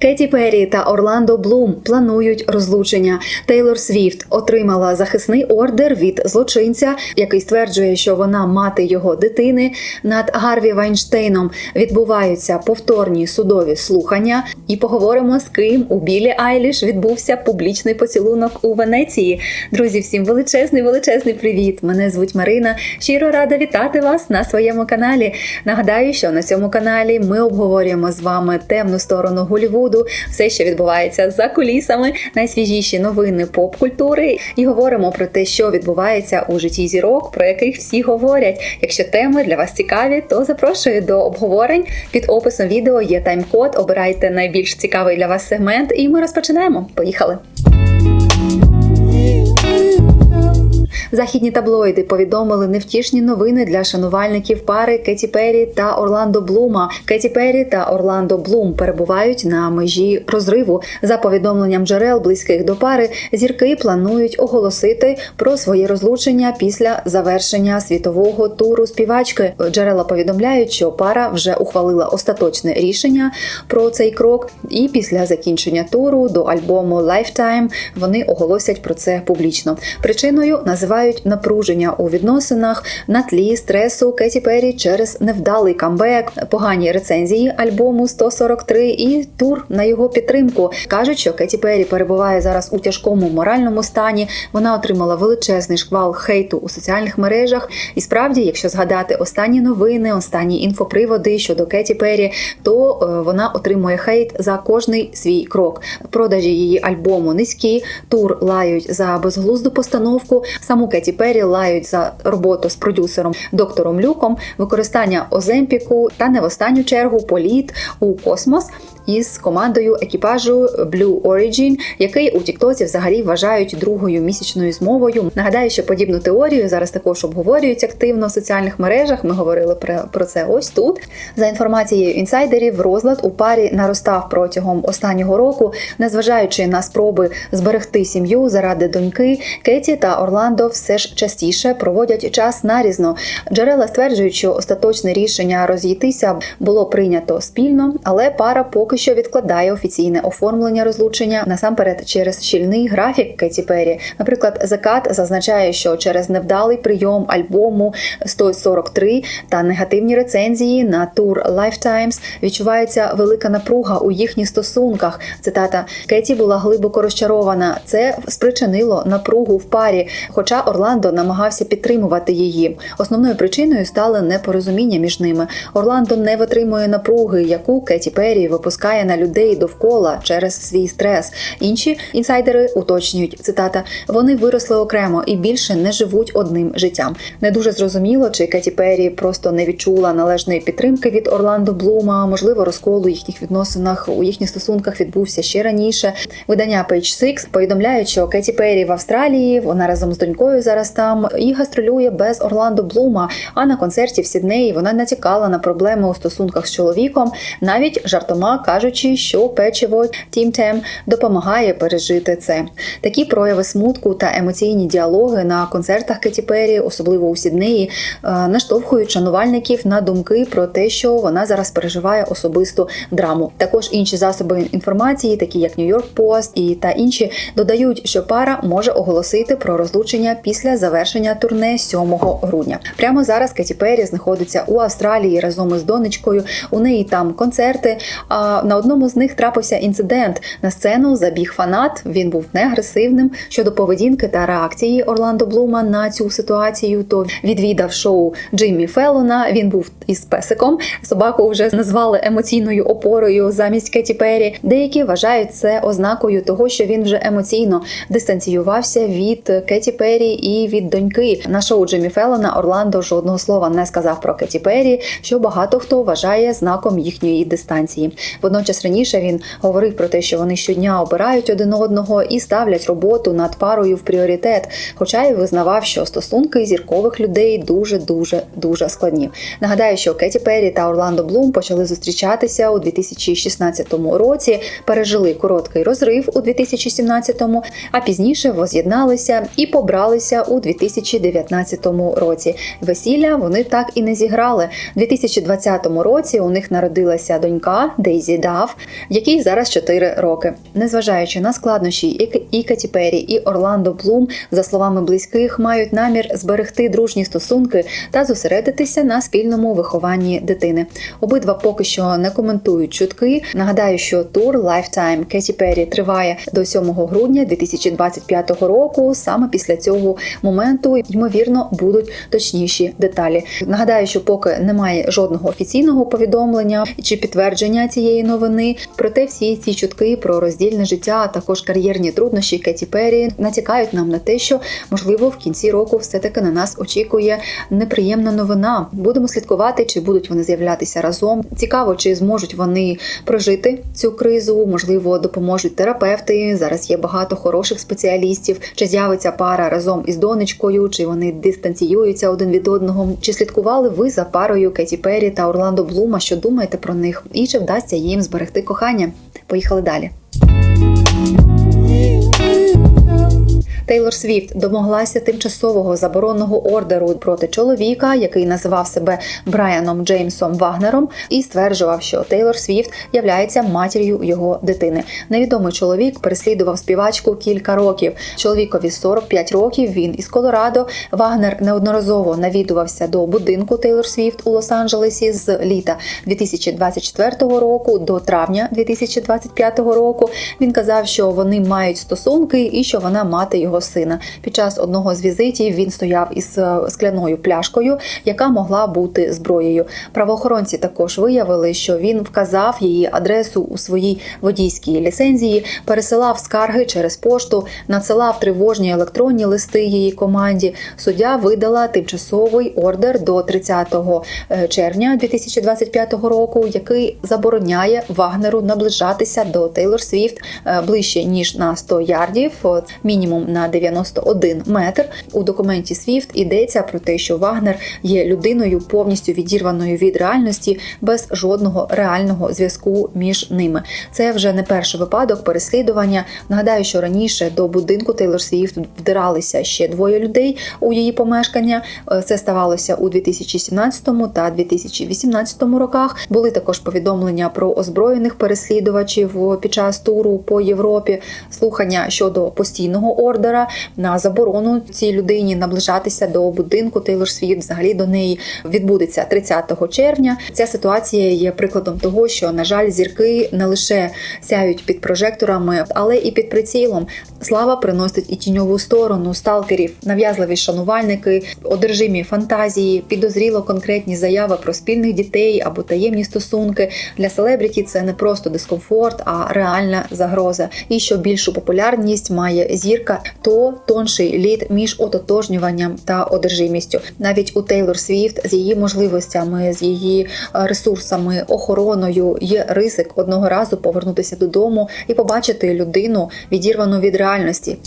Кеті Перрі та Орландо Блум планують розлучення. Тейлор Свіфт отримала захисний ордер від злочинця, який стверджує, що вона мати його дитини. Над Гарві Вайнштейном відбуваються повторні судові слухання. І поговоримо з ким у Білі Айліш відбувся публічний поцілунок у Венеції. Друзі, всім величезний, величезний привіт! Мене звуть Марина. Щиро рада вітати вас на своєму каналі. Нагадаю, що на цьому каналі ми обговорюємо з вами темну сторону Голлівуду, все, що відбувається за кулісами, найсвіжіші новини поп-культури, і говоримо про те, що відбувається у житті зірок, про яких всі говорять. Якщо теми для вас цікаві, то запрошую до обговорень. Під описом відео є тайм-код. Обирайте найбільш цікавий для вас сегмент, і ми розпочинаємо. Поїхали! Західні таблоїди повідомили невтішні новини для шанувальників пари Кеті Перрі та Орландо Блума. Кеті Перрі та Орландо Блум перебувають на межі розриву. За повідомленням джерел близьких до пари, зірки планують оголосити про своє розлучення після завершення світового туру співачки. Джерела повідомляють, що пара вже ухвалила остаточне рішення про цей крок, і після закінчення туру до альбому Lifetime вони оголосять про це публічно. Причиною називають напруження у відносинах на тлі стресу Кеті Перрі через невдалий камбек, погані рецензії альбому 143 і тур на його підтримку. кажуть, що Кеті Перрі перебуває зараз у тяжкому моральному стані. Вона отримала величезний шквал хейту у соціальних мережах. І справді, якщо згадати останні новини, останні інфоприводи щодо Кеті Перрі, то е, вона отримує хейт за кожний свій крок. Продажі її альбому низькі, тур лають за безглузду постановку. Саму Кеті Перрі лають за роботу з продюсером доктором Люком, використання Оземпіку та не в останню чергу політ у космос. Із командою екіпажу Blue Origin, який у Тіктоці взагалі вважають другою місячною змовою. Нагадаю, що подібну теорію зараз також обговорюють активно в соціальних мережах. Ми говорили про, це ось тут. За інформацією інсайдерів, розлад у парі наростав протягом останнього року, незважаючи на спроби зберегти сім'ю заради доньки, Кеті та Орландо все ж частіше проводять час нарізно. Джерела стверджують, що остаточне рішення розійтися було прийнято спільно, але пара поки що відкладає офіційне оформлення розлучення насамперед через щільний графік Кеті Перрі. Наприклад, закат зазначає, що через невдалий прийом альбому 143 та негативні рецензії на тур Lifetimes відчувається велика напруга у їхніх стосунках. Цитата Кеті була глибоко розчарована. Це спричинило напругу в парі. Хоча Орландо намагався підтримувати її. Основною причиною стало непорозуміння між ними. Орландо не витримує напруги, яку Кеті Перрі випускає на людей довкола через свій стрес. Інші інсайдери уточнюють цитата: вони виросли окремо і більше не живуть одним життям. Не дуже зрозуміло, чи Кеті Перрі просто не відчула належної підтримки від Орландо Блума. Можливо, розкол у їхніх відносинах у їхніх стосунках відбувся ще раніше. Видання Page Six повідомляють, що Кеті Перрі в Австралії вона разом з донькою зараз там і гастролює без Орландо Блума. А на концерті в Сіднеї вона натякала на проблеми у стосунках з чоловіком, навіть жартома кажучи, що печиво Тім Тем допомагає пережити це. Такі прояви смутку та емоційні діалоги на концертах Кеті Перрі, особливо у Сіднеї, е, наштовхують шанувальників на думки про те, що вона зараз переживає особисту драму. Також інші засоби інформації, такі як York Post і та інші, додають, що пара може оголосити про розлучення після завершення турне 7 грудня. Прямо зараз Кеті Перрі знаходиться у Австралії разом із донечкою. У неї там концерти. А на одному з них трапився інцидент. На сцену забіг фанат. Він був неагресивним щодо поведінки та реакції Орландо Блума на цю ситуацію. То відвідав шоу Джиммі Феллона. Він був із песиком. Собаку вже назвали емоційною опорою замість Кеті Перрі. Деякі вважають це ознакою того, що він вже емоційно дистанціювався від Кеті Перрі і від доньки. На шоу Джиммі Феллона Орландо жодного слова не сказав про Кеті Перрі, що багато хто вважає знаком їхньої дистанції. Водночас раніше він говорив про те, що вони щодня обирають один одного і ставлять роботу над парою в пріоритет. Хоча й визнавав, що стосунки зіркових людей дуже дуже дуже складні. Нагадаю, що Кеті Перрі та Орландо Блум почали зустрічатися у 2016 році, пережили короткий розрив у 2017-му, а пізніше воз'єдналися і побралися у 2019 році. Весілля вони так і не зіграли. У 2020 році у них народилася донька Дейзі Дав, який зараз 4 роки. Незважаючи на складнощі, і- і Кеті Перрі, і Орландо Блум, за словами близьких, мають намір зберегти дружні стосунки та зосередитися на спільному вихованні дитини. Обидва поки що не коментують чутки. Нагадаю, що тур Lifetime Кеті Перрі триває до 7 грудня 2025 року. Саме після цього моменту ймовірно будуть точніші деталі. Нагадаю, що поки немає жодного офіційного повідомлення чи підтвердження цієї новини. Проте всі ці чутки про роздільне життя, а також кар'єрні труднощі Кеті Перрі натякають нам на те, що можливо в кінці року все-таки на нас очікує неприємна новина. Будемо слідкувати, чи будуть вони з'являтися разом. Цікаво, чи зможуть вони прожити цю кризу. Можливо, допоможуть терапевти. Зараз є багато хороших спеціалістів. Чи з'явиться пара разом із донечкою, чи вони дистанціюються один від одного? Чи слідкували ви за парою Кеті Перрі та Орландо Блума? Що думаєте про них? І чи вдасться їм зберегти кохання? Поїхали далі. Тейлор Свіфт домоглася тимчасового заборонного ордеру проти чоловіка, який називав себе Брайаном Джеймсом Вагнером, і стверджував, що Тейлор Свіфт являється матір'ю його дитини. Невідомий чоловік переслідував співачку кілька років. Чоловікові 45 років. Він із Колорадо. Вагнер неодноразово навідувався до будинку Тейлор Свіфт у Лос-Анджелесі з літа 2024 року до травня 2025 року. Він казав, що вони мають стосунки і що вона мати його сина. Під час одного з візитів він стояв із е, скляною пляшкою, яка могла бути зброєю. Правоохоронці також виявили, що він вказав її адресу у своїй водійській ліцензії, пересилав скарги через пошту, надсилав тривожні електронні листи її команді. Суддя видала тимчасовий ордер до 30 е, червня 2025 року, який забороняє Вагнеру наближатися до Тейлор Свіфт е, ближче ніж на 100 ярдів, мінімум на 91 метр. У документі SWIFT йдеться про те, що Вагнер є людиною повністю відірваною від реальності без жодного реального зв'язку між ними. Це вже не перший випадок переслідування. Нагадаю, що раніше до будинку Тейлор Свіфт вдиралися ще двоє людей у її помешкання. Е, Це ставалося у 2017 та 2018 роках. Були також повідомлення про озброєних переслідувачів під час туру по Європі. Слухання щодо постійного ордера на заборону цій людині наближатися до будинку Тейлор Свіфт, взагалі до неї відбудеться 30 червня. Ця ситуація є прикладом того, що на жаль, зірки не лише сяють під прожекторами, але і під прицілом. Слава приносить і тіньову сторону сталкерів, нав'язливі шанувальники, одержимі фантазії, підозріло конкретні заяви про спільних дітей або таємні стосунки. Для селебріті це не просто дискомфорт, а реальна загроза. І що більшу популярність має зірка, то тонший лід між ототожнюванням та одержимістю. Навіть у Тейлор Свіфт з її можливостями, з її е, ресурсами, охороною є ризик одного разу повернутися додому і побачити людину відірвану від реальності.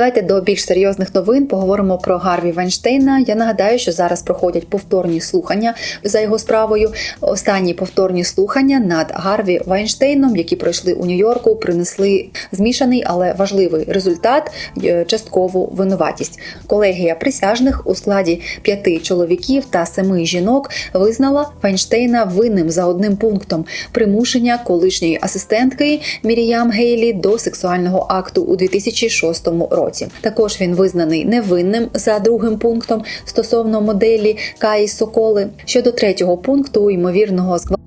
Давайте до більш серйозних новин поговоримо про Гарві Вайнштейна. Я нагадаю, що зараз проходять повторні слухання за його справою. Останні повторні слухання над Гарві Вайнштейном, які пройшли у Нью-Йорку, принесли змішаний, але важливий результат е, часткову винуватість. Колегія присяжних у складі п'яти чоловіків та семи жінок визнала Вайнштейна винним за одним пунктом примушення колишньої асистентки Міріям Гейлі до сексуального акту у 2006 році. Також він визнаний невинним за другим пунктом стосовно моделі Каї Соколи. Щодо третього пункту ймовірного зґвалту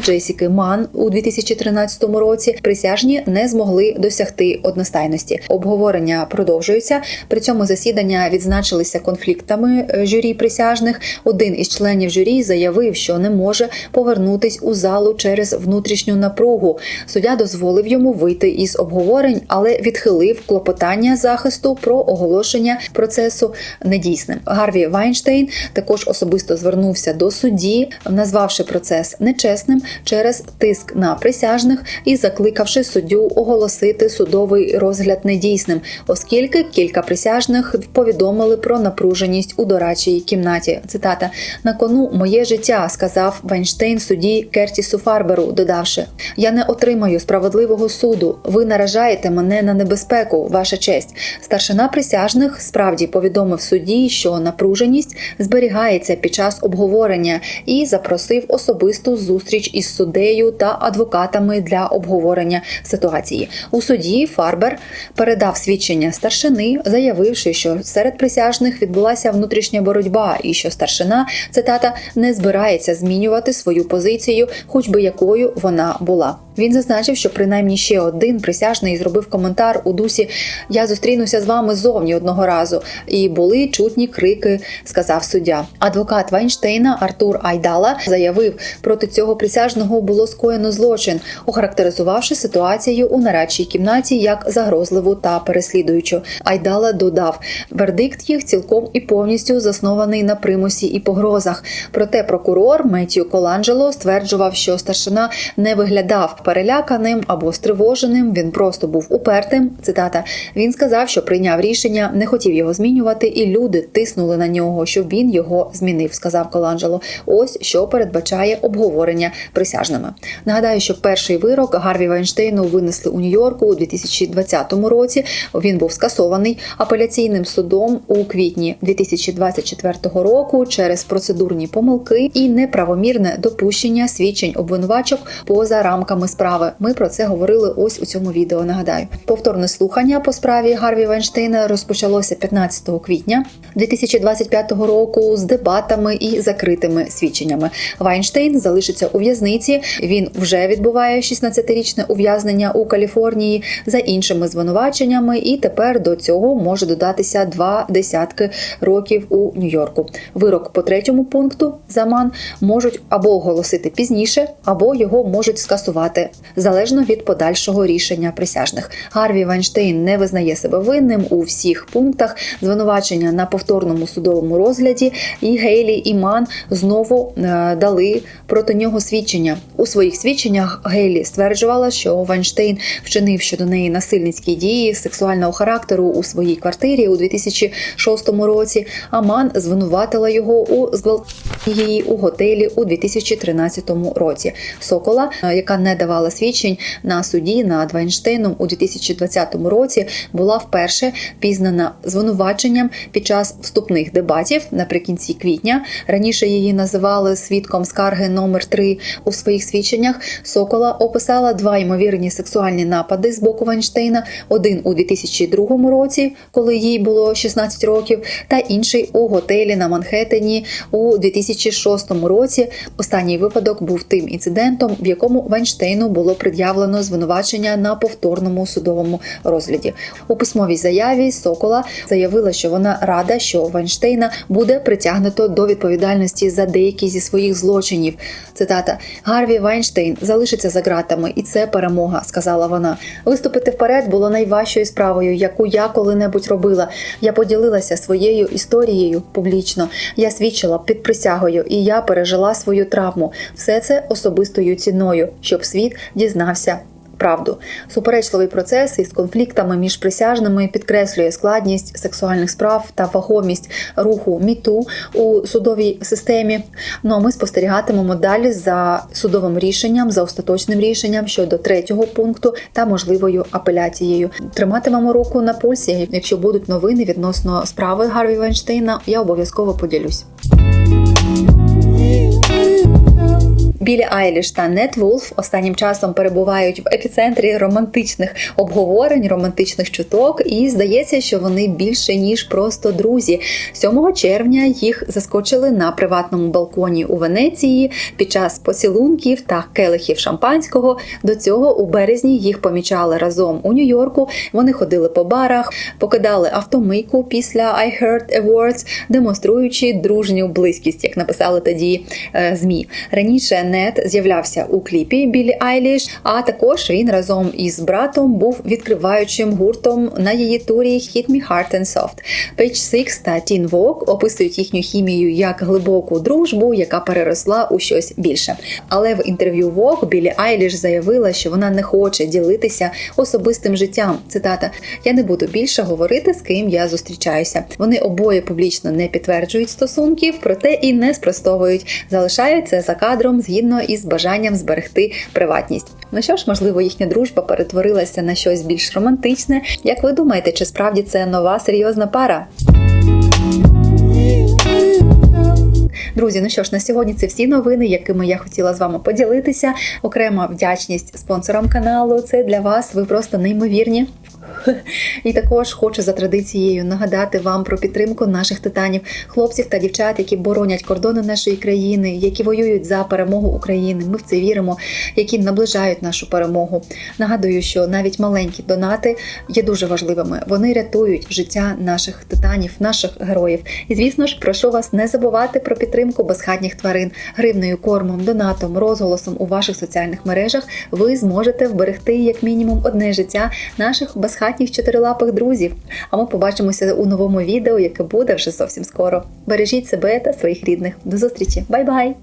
Джесіки Ман у 2013 році присяжні не змогли досягти одностайності. Обговорення продовжуються. При цьому засідання відзначилися конфліктами е, журі присяжних. Один із членів журі заявив, що не може повернутись у залу через внутрішню напругу. Суддя дозволив йому вийти із обговорень, але відхилив клопотання захисту про оголошення процесу недійсним. Гарві Вайнштейн також особисто звернувся до судді, назвавши процес нечесним через тиск на присяжних і закликавши суддю оголосити судовий розгляд недійсним, оскільки кілька присяжних повідомили про напруженість у дорадчій кімнаті. Цитата на кону моє життя, сказав Вайнштейн судді Кертісу Фарберу, додавши: Я не отримаю справедливого суду. Ви наражаєте мене на небезпеку, ваша честь. Старшина присяжних справді повідомив судді, що напруженість зберігається під час обговорення і запросив особисту зустріч із суддею та адвокатами для обговорення ситуації. У суді Фарбер передав свідчення старшини, заявивши, що серед присяжних відбулася внутрішня боротьба, і що старшина цитата не збирається змінювати свою позицію, хоч би якою вона була. Він зазначив, що принаймні ще один присяжний зробив коментар у дусі Я зустрінуся з вами зовні одного разу. І були чутні крики, сказав суддя. Адвокат Вайнштейна Артур Айдала заявив, проти цього присяжного було скоєно злочин, охарактеризувавши ситуацію у нарадчій кімнаті як загрозливу та переслідуючу. Айдала додав, вердикт їх цілком і повністю заснований на примусі і погрозах. Проте прокурор Меттью Коланджело стверджував, що старшина не виглядав переляканим або стривоженим. Він просто був упертим. Цитата: він сказав, що прийняв рішення, не хотів його змінювати, і люди тиснули на нього, щоб він його змінив. Сказав Коланджело. Ось що передбачає обговорення присяжними. Нагадаю, що перший вирок Гарві Вайнштейну винесли у Нью-Йорку у 2020 році. Він був скасований апеляційним судом у квітні 2024 року через процедурні помилки і неправомірне допущення свідчень обвинувачок поза рамками справи. Ми про це говорили ось у цьому відео. Нагадаю, повторне слухання по справі Гарві Вайнштейна розпочалося 15 квітня 2025 року з дебатами і закритими свідченнями. Вайнштейн залишиться у в'язниці. Він вже відбуває 16-річне ув'язнення у Каліфорнії за іншими звинуваченнями, і тепер до цього може додатися два десятки років у Нью-Йорку. Вирок по третьому пункту заман можуть або оголосити пізніше, або його можуть скасувати залежно від подальшого рішення присяжних. Гарві Вайнштейн не визнає себе винним у всіх пунктах звинувачення на повторному судовому розгляді. І Гейлі і Ман знову е, дали проти нього свідчення у своїх свідченнях. Гейлі стверджувала, що Вайнштейн вчинив щодо неї насильницькі дії сексуального характеру у своїй квартирі у 2006 році. А Ман звинуватила його у зґвалтуванні її у готелі у 2013 році. Сокола, е, яка не давала свідчень на суді над Вайнштейном у 2020 році, була вперше пізнана звинуваченням під час вступних дебатів наприкінці квітня. Раніше її називали свідком скарги номер 3 у своїх свідченнях. Сокола описала два ймовірні сексуальні напади з боку Вайнштейна: один у 2002 році, коли їй було 16 років, та інший у готелі на Манхеттені у 2006 році. Останній випадок був тим інцидентом, в якому Вайнштейну було пред'явлено звинувачення на повторному судовому розгляді. У письмовій заяві Сокола заявила, що вона рада, що Вайнштейна буде притягнуто до відповідальності за деякі зі своїх злочинів. Цитата Гарві Вайнштейн залишиться за ґратами, і це перемога, сказала вона. Виступити вперед було найважчою справою, яку я коли-небудь робила. Я поділилася своєю історією публічно. Я свідчила під присягою, і я пережила свою травму. Все це особистою ціною, щоб світ дізнався. Правду суперечливий процес із конфліктами між присяжними підкреслює складність сексуальних справ та вагомість руху міту у судовій системі. Ну а ми спостерігатимемо далі за судовим рішенням, за остаточним рішенням щодо третього пункту та можливою апеляцією. Триматимемо руку на пульсі. Якщо будуть новини відносно справи Гарві Вайнштейна, я обов'язково поділюсь. Білі Айліш та Нет Вулф останнім часом перебувають в епіцентрі романтичних обговорень, романтичних чуток, і здається, що вони більше ніж просто друзі. 7 червня їх заскочили на приватному балконі у Венеції під час поцілунків та келихів шампанського. До цього у березні їх помічали разом у Нью-Йорку. Вони ходили по барах, покидали автомийку після I Heard Awards, демонструючи дружню близькість, як написали тоді е, змі раніше. Нет з'являвся у кліпі Білі Айліш. А також він разом із братом був відкриваючим гуртом на її турі Hit Me Hard and Soft. Page Six та Teen Vogue описують їхню хімію як глибоку дружбу, яка переросла у щось більше. Але в інтерв'ю Vogue Білі Айліш заявила, що вона не хоче ділитися особистим життям. Цитата: Я не буду більше говорити, з ким я зустрічаюся. Вони обоє публічно не підтверджують стосунків, проте і не спростовують. Залишаються за кадром згідно із бажанням зберегти приватність. Ну що ж, можливо, їхня дружба перетворилася на щось більш романтичне. Як ви думаєте, чи справді це нова серйозна пара? Друзі, ну що ж, на сьогодні це всі новини, якими я хотіла з вами поділитися. Окрема вдячність спонсорам каналу. Це для вас. Ви просто неймовірні. І також хочу за традицією нагадати вам про підтримку наших титанів, хлопців та дівчат, які боронять кордони нашої країни, які воюють за перемогу України. Ми в це віримо, які наближають нашу перемогу. Нагадую, що навіть маленькі донати є дуже важливими. Вони рятують життя наших титанів, наших героїв. І звісно ж, прошу вас не забувати про підтримку безхатніх тварин, гривнею, кормом, донатом, розголосом у ваших соціальних мережах. Ви зможете вберегти як мінімум одне життя наших безхатніх чотирилапих друзів. А ми побачимося у новому відео, яке буде вже зовсім скоро. Бережіть себе та своїх рідних. До зустрічі, бай-бай!